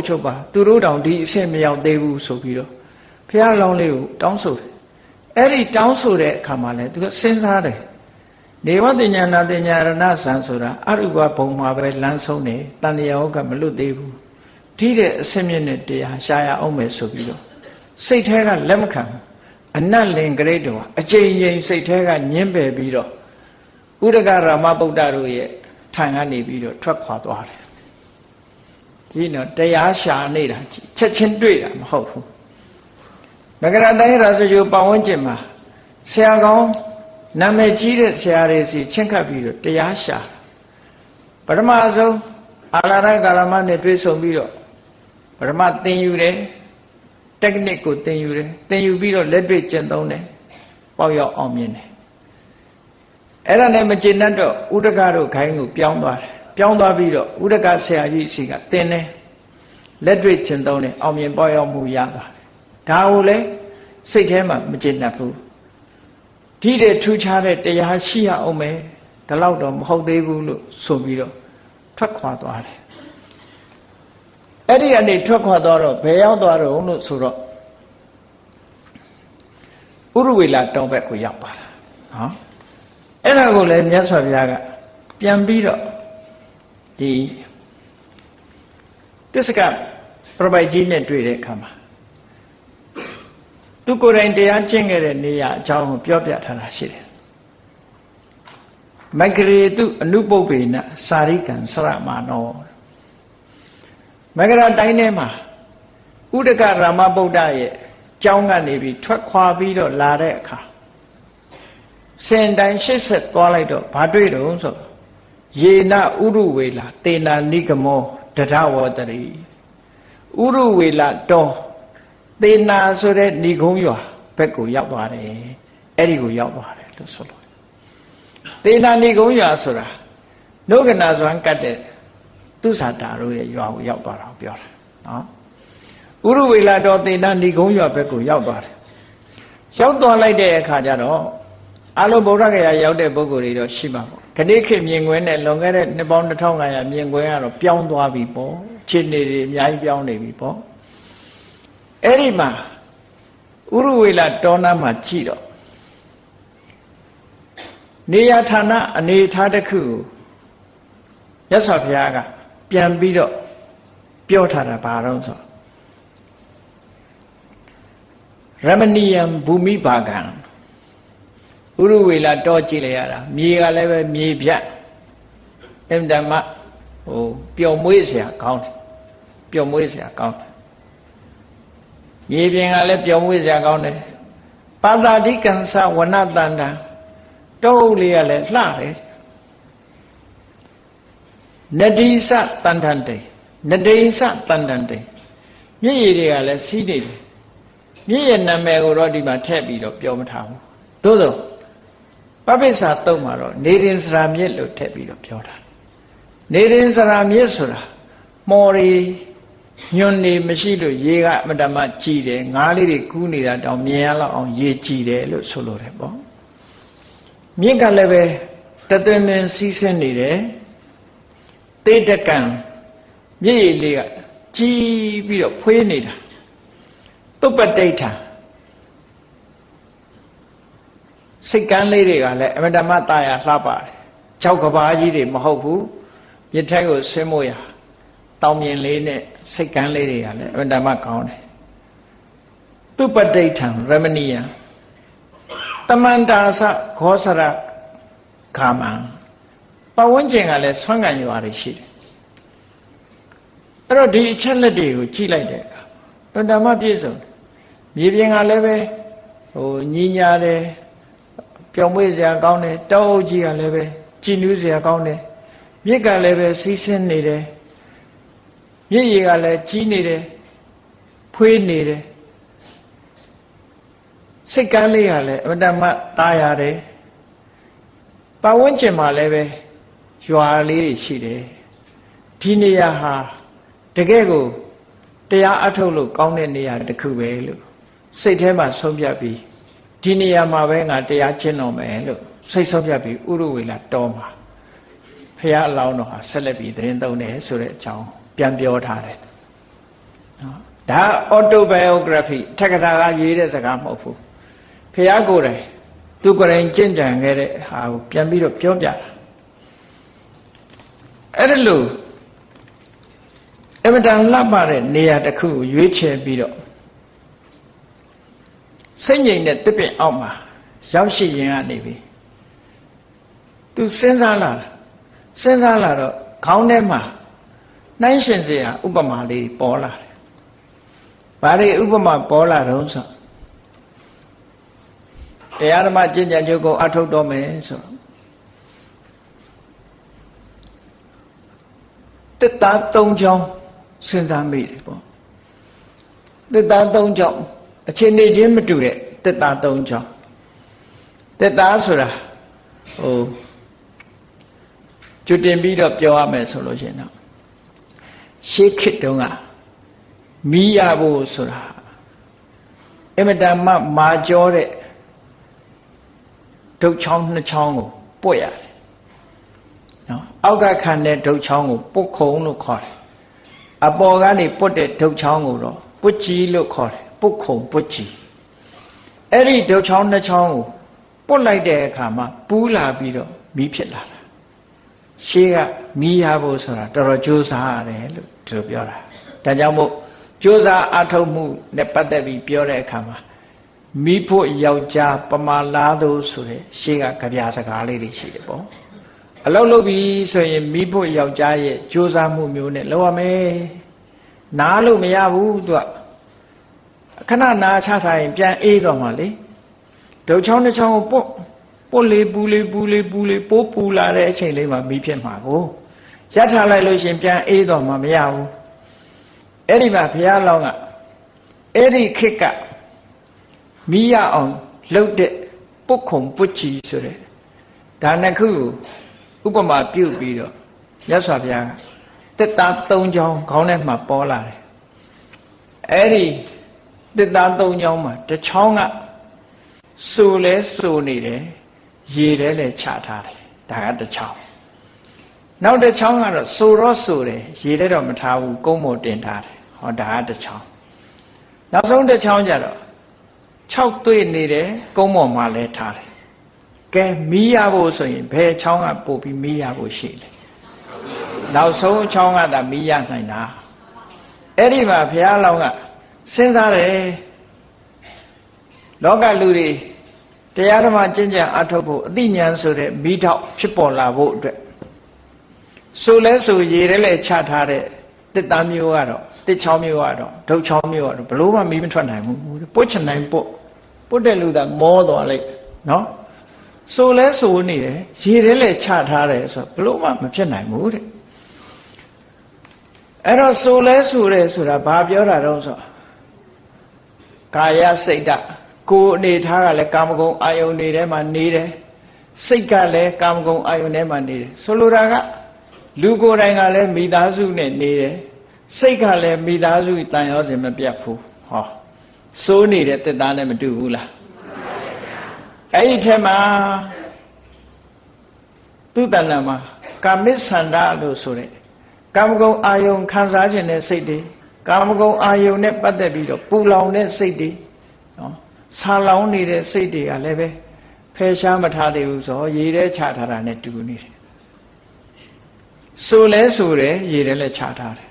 ပ်ချုပ်ပါသူတို့တောင်ဒီအဆင့်မရောက်သေးဘူးဆိုပြီးတော့ဘုရားလောင်းလေးကိုတောင်းဆိုတယ်အဲ့ဒီတောင်းဆိုတဲ့အခါမှာလဲသူကစဉ်းစားတယ်နေဝတညာနာတညာရဏဆံဆိုတာအရူပဘုံမှာပဲလမ်းဆုံးတယ်တန်တရားဟုတ်ကမလွတ်သေးဘူးဒီတဲ့အဆင့်မြင့်တဲ့တရားရှားရအောင်မယ်ဆိုပြီးတော့စိတ်แท้ကလက်မခံအနတ်လင်ဂရိတ်တော်အကျဉ်းချင်းစိတ်แท้ကညင်းပယ်ပြီးတော့ဥဒကရာမဗုဒ္ဓတို့ရဲ့ထံကနေပြီးတော့ထွက်ခွာသွားတယ် ကြီးနော်တရားရှာနေတာချက်ချင်းတွေ့တာမဟုတ်ဘူးမကရတိုင်းရာဇဂိုပတ်ဝန်းကျင်မှာဆရာကောင်းနာမည်ကြီးတဲ့ဆရာတွေစီချင်းခတ်ပြီးတော့တရားရှာပထမဆုံးအာလာရကာလမနဲ့တွေ့ဆုံပြီးတော့ပထမသင်ယူတယ် technique ကိုသင်ယူတယ်သင်ယူပြီးတော့လက်တွေ့ကျင့်သုံးတယ်ပေါက်ရောက်အောင်မြင်တယ်အဲ့ဒါနဲ့မကျေနပ်တော့ဥဒကတို့ခိုင်းကိုပြောင်းသွားတယ် ပြောင်းသွားပြီးတော့ဥဒကဆရာကြီးစီကသင်တယ်လက်တွေ့ကျင့်သုံးတယ်အောင်မြင်ပေါက်ရောက်မှုရသွားတယ်ဒါကိုလည်းစိတ်ထဲမှာမကျေနပ်ဘူးဒီတဲ့ထူးခြားတဲ့တရားရှိရအောင်မယ်ဒီလောက်တော့မဟုတ်သေးဘူးလို့ဆိုပြီးတော့ထွက်ခွာသွားတယ်အဲ့ဒီကနေထွက်ခွာသွားတော့ဘယ်ရောက်သွားတော့လို့ဆိုတော့ဥရဝေလာတောင်ဘက်ကိုရောက်သွားတာနော်အဲ့ဒါကိုလည်းမြတ်စွာဘုရားကပြန်ပြီးတော့ ဒီတစ္ဆကပြပိုက်ကြီးနဲ့တွေ့တဲ့အခါမှာသူကိုယ်တိုင်တရားကျင့်ခဲ့တဲ့နေရာအကြောင်းကိုပြောပြထားတာရှိတယ်မဂရေတုအနုပုပ္ပေနစာရိကံစရမာနောမဂရတိုင်းထဲမှာဥဒကရာမဗုဒ္ဓရဲ့ကျောင်းကနေပြီးထွက်ခွာပြီးတော့လာတဲ့အခါစင်တိုင်းရှစ်ဆက်သွားလိုက်တော့ဘာတွေ့တော့ဆို ယေနဥရုဝေလာတေနာနိဂမောတရဝတရိဥရုဝေလာတော်သေနာဆိုတဲ့ဏိကုံးရွာဘက်ကိုရောက်သွားတယ်အဲ့ဒီကိုရောက်သွားတယ်လို့ဆိုလို့သေနာဏိကုံးရွာဆိုတာနှုတ်ကနာစွမ်းကတ်တဲ့သူဇာတာတို့ရဲ့ရွာကိုရောက်သွားတာပြောတာနော်ဥရဝေလာတော်သေနာဏိကုံးရွာဘက်ကိုရောက်သွားတယ်ရောက်သွားလိုက်တဲ့အခါကျတော့အလုံးဗုဒ္ဓဂယာရောက်တဲ့ပုဂ္ဂိုလ်တွေတော့ရှိမှာပေါ့ ခဏိခေမြင်ကွင်းနဲ့လွန်ခဲ့တဲ့နှစ်ပေါင်း2500မြင်ကွင်းကတော့ပြောင်းသွားပြီပေါ့ခြေနေတွေအများကြီးပြောင်းနေပြီပေါ့အဲ့ဒီမှာဥရဝေလာတောနာမှာကြည့်တော့နေရဌာနအနေထားတစ်ခုကိုရသော်ဘုရားကပြန်ပြီးတော့ပြောထားတာဘာတော့ဆိုရမဏီယံဘူမိဘာကံ ဥရဝေလာတောကြည့်လိုက်ရတာမြေကလည်းပဲမြေပြတ်အင်တမဟိုပျော်မွေးစရာကောင်းတယ်ပျော်မွေးစရာကောင်းတယ်မြေပြင်ကလည်းပျော်မွေးစရာကောင်းတယ်ပါတာဓိကံသဝနတန္တံတောအုပ်လေးကလည်းလှတယ်နတိစတန္တန်တေနတိစတန္တန်တေမြည်ရည်တွေကလည်းစီးနေတယ်မြည်ရည်နာမည်ကိုတော့ဒီမှာထည့်ပြီးတော့ပြောမထားဘူးသို့သော် ပပိစ္ဆာတုံးမှာတော့နေရင်စရာမြစ်လို့ထည့်ပြီးတော့ပြောတာနေရင်စရာမြစ်ဆိုတာမော်ရီညွန်နေမရှိလို့ရေကအမတမကြည်တယ်ငါးလေးတွေကူးနေတာတောင်မြင်ရလောက်အောင်ရေကြည်တယ်လို့ဆိုလိုတယ်ပေါ့မြင့်ကလည်းပဲတသွင်းသွင်းစီးဆင်းနေတယ်တေတကံမြည့်ရည်လေးကကြည်ပြီးတော့ဖွေးနေတာတုပ္ပတိဋ္ဌာ စိတ်ကန်းလေးတွေကလည်းအမတမတာယာလှပါတယ်ကြောက်ကဘာကြီးတွေမဟုတ်ဘူးမြစ်ထဲကိုဆင်းမို့ရတောင်မြင်လေးနဲ့စိတ်ကန်းလေးတွေကလည်းအမတမကောင်းတယ်သူပဋိဋ္ဌံရမဏိယတမန္တာသခောစရကာမံပဝန်းကျင်ကလည်းဆွမ်းကံရွာတွေရှိတယ်အဲ့တော့ဒီအချက်လက်တွေကိုကြည့်လိုက်တဲ့အခါဓမ္မပြည့်စုံမြေပြင်ကလည်းပဲဟိုညင်ညာတယ် ပျော်မွေ့စရာကောင်းတယ်တောအုပ်ကြီးကလည်းပဲကြည်နူးစရာကောင်းတယ်မြစ်ကလည်းပဲစီးဆင်းနေတယ်မြစ်ရည်ကလည်းကြီးနေတယ်ဖွေးနေတယ်စိတ်ကန်းလေးကလည်းအမတမตายရတယ်ပတ်ဝန်းကျင်မှာလည်းပဲရွာလေးတွေရှိတယ်ဒီနေရာဟာတကယ်ကိုတရားအထုတ်လို့ကောင်းတဲ့နေရာတစ်ခုပဲလို့စိတ်ထဲမှာဆုံးဖြတ်ပြီး ဒီနေရာမှာပဲငါတရားကျင့်တော်မယ်လို့စိတ်ဆုံးဖြတ်ပြီးဥရဝေလာတော်မှာဖះအလောင်းတော်ဟာဆက်လက်ပြီးသတင်းသုံးတယ်ဆိုတဲ့အကြောင်းပြန်ပြောထားတယ်နော်ဒါ autobiography ထက်ကထာကရေးတဲ့စကားမဟုတ်ဘူးဖះကိုယ်တိုင်သူကိုယ်တိုင်ကြင်ကြံခဲ့တဲ့ဟာကိုပြန်ပြီးတော့ပြောပြတာအဲ့ဒါလို့အမတန်လှပတဲ့နေရာတစ်ခုကိုရွေးချယ်ပြီးတော့ စိတ်ငြိမ်တဲ့တစ်ပင်အောက်မှာရောက်ရှိရင်ကနေပြီသူစဉ်းစားလာတာစဉ်းစားလာတော့ခေါင်းထဲမှာနှိုင်းရှင်စရာဥပမာလေးပေါ်လာတယ်။ဘာတွေဥပမာပေါ်လာတော့ဆိုတရားဓမ္မကျင့်ကြံကြုတ်ကိုအထုတ်တော့မယ်ဆိုတစ်သား၃ချောင်းစဉ်းစားမိတယ်ပေါ့။တစ်သား၃ချောင်း အချိန်နေချင်းမတူတဲ့တစ်သား၃ချောင်းတစ်သားဆိုတာဟိုကျွတင်ပြီးတော့ပြောရမယ်ဆိုလို့ရှိရင်တော့ရှေးခေတ်တုန်းကမီးရဖို့ဆိုတာအမတန်မှမာကြောတဲ့ဒုတ်ချောင်းနှစ်ချောင်းကိုပွက်ရတယ်နော်အောက်ကခံတဲ့ဒုတ်ချောင်းကိုပုတ်ခုံလို့ခေါ်တယ်အပေါ်ကနေပွတ်တဲ့ဒုတ်ချောင်းကိုတော့ ပွတ်ကြီးလို့ခေါ်တယ်ပုတ်ခုံပွတ်ကြီးအဲ့ဒီဒုတ်ချောင်းနှစ်ချောင်းကိုပွတ်လိုက်တဲ့အခါမှာပူးလာပြီးတော့မီးဖြစ်လာတာရှေးကမီးရဖို့ဆိုတာတော်တော်ကြိုးစားရတယ်လို့သူတို့ပြောတာဒါကြောင့်မို့ကြိုးစားအထုတ်မှုနဲ့ပတ်သက်ပြီးပြောတဲ့အခါမှာမိဖို့ယောက်ျားပမာလားသူဆိုတဲ့ရှေးကကြပြစကားလေးတွေရှိတယ်ပေါ့အလောက်လုပ်ပြီးဆိုရင်မိဖို့ယောက်ျားရဲ့ကြိုးစားမှုမျိုးနဲ့လုပ်ရမယ် နားလို့မရဘူးသူကခဏနာချထားရင်ပြန်အေးတော့မှလေဒုတ်ချောင်းတစ်ချောင်းကိုပုတ်ပုတ်လေးပူလေးပူလေးပူလေးပိုးပူလာတဲ့အချိန်လေးမှာမိဖြစ်မှာကိုရထားလိုက်လို့ရှင်ပြန်အေးတော့မှမရဘူးအဲ့ဒီမှာဘုရားလောင်းကအဲ့ဒီခေတ်ကမိရအောင်လှုပ်တဲ့ပုတ်ခုံပုတ်ချီဆိုတဲ့ဒါနှစ်ခုဥပမာပြုတ်ပြီးတော့ရသော်ဘုရားက တက်သား၃ချောင်းခေါင်းထဲမှာပေါ်လာတယ်အဲ့ဒီတက်သား၃ချောင်းမှာတစ်ချောင်းကစိုးလဲစိုးနေတယ်ရေထဲလည်းချထားတယ်ဒါကတစ်ချောင်းနောက်တစ်ချောင်းကတော့စိုးတော့စိုးတယ်ရေထဲတော့မထားဘူးကုန်းမို့တင်ထားတယ်ဟောဒါကတစ်ချောင်းနောက်ဆုံးတစ်ချောင်းကျတော့6သွေ့နေတယ်ကုန်းပေါ်မှာလည်းထားတယ်ကဲမီးရဖို့ဆိုရင်ဘယ်ချောင်းကပို့ပြီးမီးရဖို့ရှိလဲ နောက်ဆုံးချောင်းကသာမီးရနိုင်တာအဲ့ဒီမှာဘုရားလောင်းကစဉ်းစားတယ်လောကလူတွေတရားဓမ္မကျင့်ကြံအထုတ်ဖို့အသိဉာဏ်ဆိုတဲ့မိထောက်ဖြစ်ပေါ်လာဖို့အတွက်ဆိုလဲဆိုရေထဲလဲချထားတဲ့တစ်သားမျိုးကတော့တစ်ချောင်းမျိုးကတော့ဒုတ်ချောင်းမျိုးကတော့ဘလို့မှမီးမထွက်နိုင်ဘူးပုတ်ချင်နိုင်ပုတ်ပုတ်တဲ့လူကမောသွားလိုက်နော်ဆိုလဲဆိုနေတယ်ရေထဲလဲချထားတယ်ဆိုဘလို့မှမဖြစ်နိုင်ဘူးတဲ့ အဲ့တော့ဆိုလဲဆိုတယ်ဆိုတာဘာပြောတာတော့ဆိုကာယစိတ်ဓာတ်ကိုယ်အနေထားကလည်းကာမဂုဏ်အာယုန်တွေထဲမှာနေတယ်စိတ်ကလည်းကာမဂုဏ်အာယုန်ထဲမှာနေတယ်ဆိုလိုတာကလူကိုယ်တိုင်ကလည်းမိသားစုနဲ့နေတယ်စိတ်ကလည်းမိသားစုတန်ရောစင်မပြတ်ဘူးဟောစိုးနေတဲ့တက်သားနဲ့မတူဘူးလားအဲ့ဒီထဲမှာသူတဏ္ဍမှာကာမိသန္တာလို့ဆိုတဲ့ ကာမဂုဏ်အာယုန်ခံစားခြင်းတဲ့စိတ်တွေကာမဂုဏ်အာယုန်နဲ့ပတ်သက်ပြီးတော့ပူလောင်တဲ့စိတ်တွေနော်ဆာလောင်နေတဲ့စိတ်တွေကလည်းပဲဖယ်ရှားမထားသေးဘူးဆိုရေထဲချထားတာနဲ့တူနေတယ်ဆိုလဲဆိုတယ်ရေထဲလည်းချထားတယ်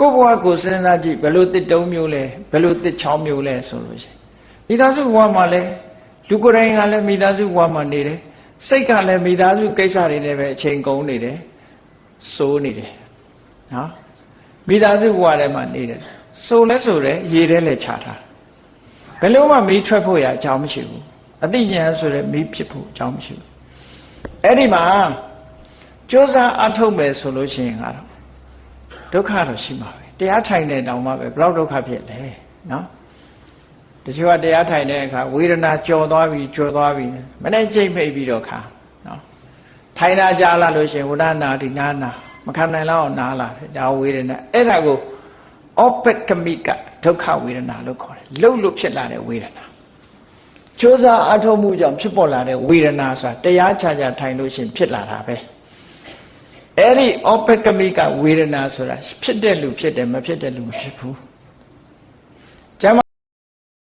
ကိုယ့်ဘဝကိုစဉ်းစားကြည့်ဘယ်လိုတစ်တုံးမျိုးလဲဘယ်လိုတစ်ချောင်းမျိုးလဲဆိုလို့ရှိရင်မိသားစုဘဝမှာလည်းလူကိုယ်တိုင်ကလည်းမိသားစုဘဝမှာနေတယ်စိတ်ကလည်းမိသားစုကိစ္စတွေနဲ့ပဲအချိန်ကုန်နေတယ် စိုးနေတယ်နော်မိသားစုဘဝထဲမှာနေတယ်စိုးလဲဆိုတယ်ရေထဲလည်းချထားတယ်ဘယ်လို့မှမီးထွက်ဖို့ရအကြောင်းမရှိဘူးအသိဉာဏ်ဆိုတဲ့မီးဖြစ်ဖို့အကြောင်းမရှိဘူးအဲ့ဒီမှာကြိုးစားအထုတ်မယ်ဆိုလို့ရှိရင်ကတော့ဒုက္ခတော့ရှိမှာပဲတရားထိုင်တဲ့တောင်မှပဲဘလောက်ဒုက္ခဖြစ်လဲနော်တချို့ကတရားထိုင်တဲ့အခါဝေဒနာကြော်သွားပြီကြော်သွားပြီမနဲ့ကြိတ်ဖိတ်ပြီးတော့ခါနော် ထိုင်တာကြာလာလို့ရှိရင်ဝဒနာဒီနာနာမခံနိုင်လောက်အောင်နားလာတယ်ဒါဝေဒနာအဲ့ဒါကိုဩပကမိကဒုက္ခဝေဒနာလို့ခေါ်တယ်လှုပ်လို့ဖြစ်လာတဲ့ဝေဒနာကြိုးစားအထောက်မှုကြောင့်ဖြစ်ပေါ်လာတဲ့ဝေဒနာဆိုတာတရားချာချာထိုင်လို့ရှိရင်ဖြစ်လာတာပဲအဲ့ဒီဩပကမိကဝေဒနာဆိုတာဖြစ်တဲ့လူဖြစ်တယ်မဖြစ်တဲ့လူမဖြစ်ဘူး